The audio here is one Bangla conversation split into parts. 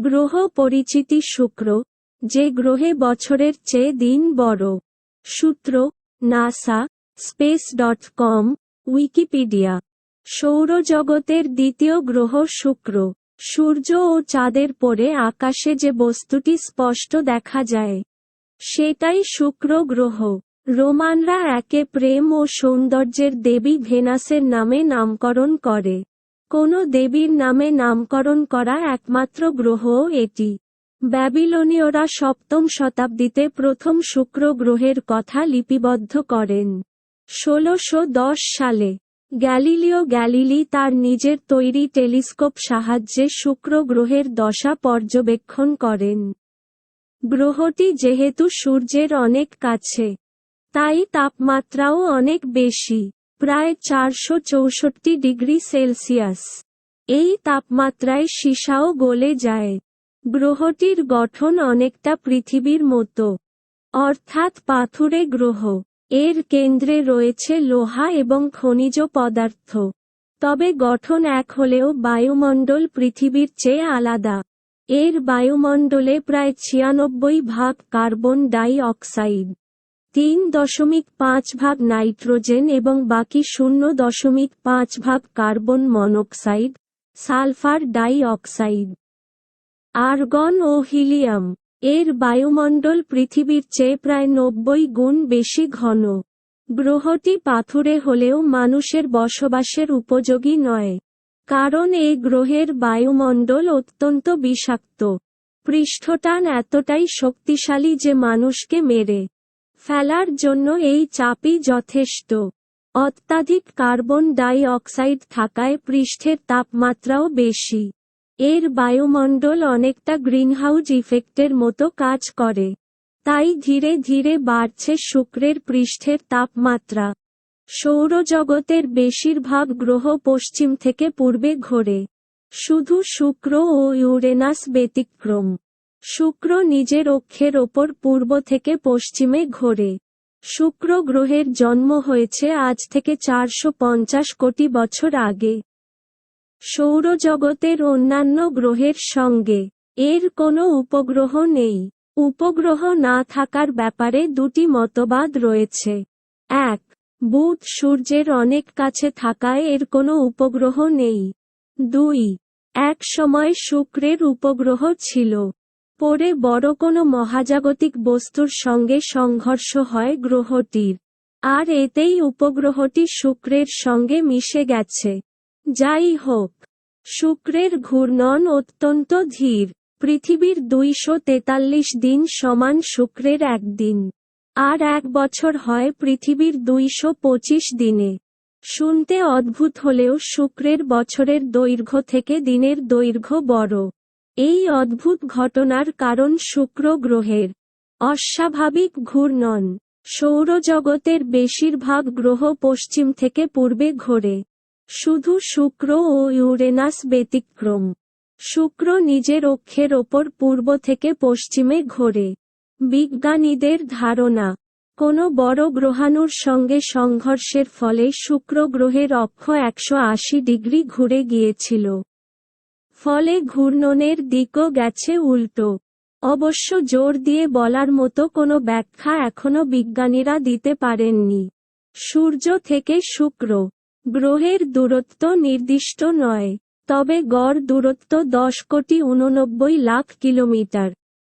গ্রহ পরিচিতি শুক্র, যে গ্রহে বছরের চেয়ে দিন বড়। সূত্র, NASA, space dot com, Wikipedia. সৌরজগতের দ্বিতীয় গ্রহ শুক্র, সূর্য ও চাঁদের পরে আকাশে যে বস্তুটি স্পষ্ট দেখা যায়, সেটাই শুক্র গ্রহ। রোমানরা একে প্রেম ও সৌন্দর্যের দেবী ভেনাসের নামে নামকরণ করে। কোনো দেবীর নামে নামকরণ করা একমাত্র গ্রহও এটি। ব্যাবিলনীয়রা সপ্তম শতাব্দীতে প্রথম শুক্র গ্রহের কথা লিপিবদ্ধ করেন। ষোলোশো সালে গ্যালিলিও গ্যালিলি তার নিজের তৈরি টেলিস্কোপ সাহায্যে শুক্র গ্রহের দশা পর্যবেক্ষণ করেন। গ্রহটি যেহেতু সূর্যের অনেক কাছে, তাই তাপমাত্রাও অনেক বেশি। প্রায় চারশো চৌষট্টি ডিগ্রি সেলসিয়াস। এই তাপমাত্রায় সীসাও গলে যায়। গ্রহটির গঠন অনেকটা পৃথিবীর মতো। অর্থাৎ পাথুরে গ্রহ। এর কেন্দ্রে রয়েছে লোহা এবং খনিজ পদার্থ। তবে গঠন এক হলেও বায়ুমণ্ডল পৃথিবীর চেয়ে আলাদা। এর বায়ুমণ্ডলে প্রায় ছিয়ানব্বই ভাগ কার্বন ডাই অক্সাইড। তিন দশমিক পাঁচ ভাগ নাইট্রোজেন এবং বাকি শূন্য দশমিক পাঁচ ভাগ carbon monoxide, sulphur dioxide argon ও হিলিয়াম, এর বায়ুমণ্ডল পৃথিবীর চেয়ে প্রায় নব্বই গুণ বেশি ঘন। গ্রহটি পাথুরে হলেও মানুষের বসবাসের উপযোগী নয়, কারণ এই গ্রহের বায়ুমণ্ডল অত্যন্ত বিষাক্ত। পৃষ্ঠটান এতটাই শক্তিশালী যে মানুষকে মেরে। ফেলার জন্য এই চাপই যথেষ্ট। অত্যাধিক কার্বন ডাই অক্সাইড থাকায় পৃষ্ঠের তাপমাত্রাও বেশি। এর বায়ুমণ্ডল অনেকটা গ্রিনহাউজ ইফেক্টের মতো কাজ করে। তাই ধীরে ধীরে বাড়ছে শুক্রের পৃষ্ঠের তাপমাত্রা। সৌরজগতের বেশিরভাগ গ্রহ পশ্চিম থেকে পূর্বে ঘোরে। শুধু শুক্র ও ইউরেনাস ব্যতিক্রম। শুক্র নিজের অক্ষের ওপর পূর্ব থেকে পশ্চিমে ঘোরে। শুক্র গ্রহের জন্ম হয়েছে আজ থেকে চারশো পঞ্চাশ কোটি বছর আগে। সৌরজগতের অন্যান্য গ্রহের সঙ্গে এর কোনো উপগ্রহ নেই। উপগ্রহ না থাকার ব্যাপারে দুটি মতবাদ রয়েছে। এক, বুধ সূর্যের অনেক কাছে থাকায় এর কোনো উপগ্রহ নেই। দুই, এক সময় শুক্রের উপগ্রহ ছিল। পরে বড় কোনো মহাজাগতিক বস্তুর সঙ্গে সংঘর্ষ হয় গ্রহটির। আর এতেই উপগ্রহটি শুক্রের সঙ্গে মিশে গেছে। যাই হোক, শুক্রের ঘূর্ণন অত্যন্ত ধীর। পৃথিবীর দুইশো তেতাল্লিশ দিন সমান শুক্রের একদিন। আর এক বছর হয় পৃথিবীর দুইশো পঁচিশ দিনে। শুনতে অদ্ভুত হলেও শুক্রের বছরের দৈর্ঘ্য থেকে দিনের দৈর্ঘ্য বড়। এই অদ্ভুত ঘটনার কারণ শুক্র গ্রহের। অস্বাভাবিক ঘূর্ণন। সৌরজগতের বেশিরভাগ গ্রহ পশ্চিম থেকে পূর্বে ঘোরে। শুধু শুক্র ও ইউরেনাস ব্যতিক্রম। শুক্র নিজের অক্ষের ওপর পূর্ব থেকে পশ্চিমে ঘোরে। বিজ্ঞানীদের ধারণা, কোনো বড় গ্রহাণুর সঙ্গে সংঘর্ষের ফলে শুক্র গ্রহের অক্ষ একশো আশি ডিগ্রি ঘুরে গিয়েছিল। ফলে ঘূর্ণনের দিকও গেছে উল্টো। অবশ্য জোর দিয়ে বলার মতো কোনো ব্যাখ্যা এখনও বিজ্ঞানীরা দিতে পারেননি। সূর্য থেকে শুক্র, গ্রহের দূরত্ব নির্দিষ্ট নয়, তবে গড় দূরত্ব দশ কোটি উননব্বই লাখ কিলোমিটার।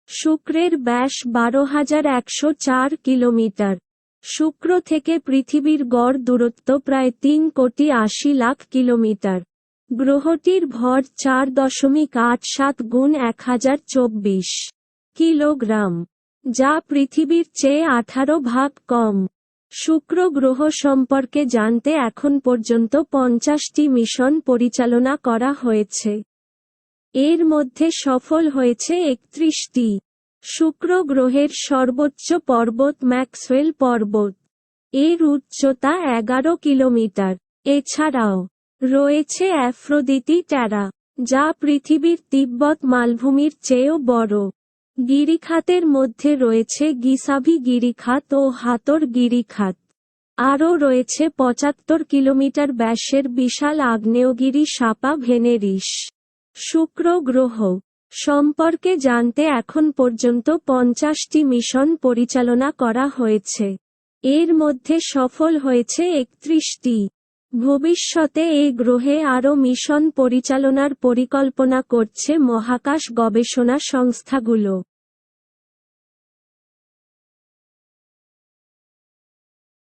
শুক্রের ব্যাস বারো হাজার একশো চার কিলোমিটার। শুক্র থেকে পৃথিবীর গড় দূরত্ব প্রায় তিন কোটি আশি লাখ কিলোমিটার। গ্রহটির ভর চার দশমিক আট সাত গুণ এক হাজার চব্বিশ কিলোগ্রাম, যা পৃথিবীর চেয়ে আঠারো ভাগ কম। শুক্র গ্রহ সম্পর্কে জানতে এখন পর্যন্ত পঞ্চাশটি মিশন পরিচালনা করা হয়েছে। এর মধ্যে সফল হয়েছে একত্রিশটি। শুক্র গ্রহের সর্বোচ্চ পর্বত ম্যাক্সওয়েল পর্বত। এর উচ্চতা এগারো কিলোমিটার। এছাড়াও রয়েছে অ্যাফ্রোদিতি ট্যারা যা পৃথিবীর তিব্বত মালভূমির চেয়েও বড়। গিরিখাতের মধ্যে রয়েছে গিসাভি গিরিখাত ও হাতর গিরিখাত। আরও রয়েছে পঁচাত্তর কিলোমিটার ব্যাসের বিশাল আগ্নেয়গিরি সাপা ভেনেরিস। শুক্র গ্রহ, সম্পর্কে জানতে এখন পর্যন্ত পঞ্চাশটি মিশন পরিচালনা করা হয়েছে। এর মধ্যে সফল হয়েছে একত্রিশটি। ভবিষ্যতে এই গ্রহে আরও মিশন পরিচালনার পরিকল্পনা করছে মহাকাশ গবেষণা সংস্থাগুলো।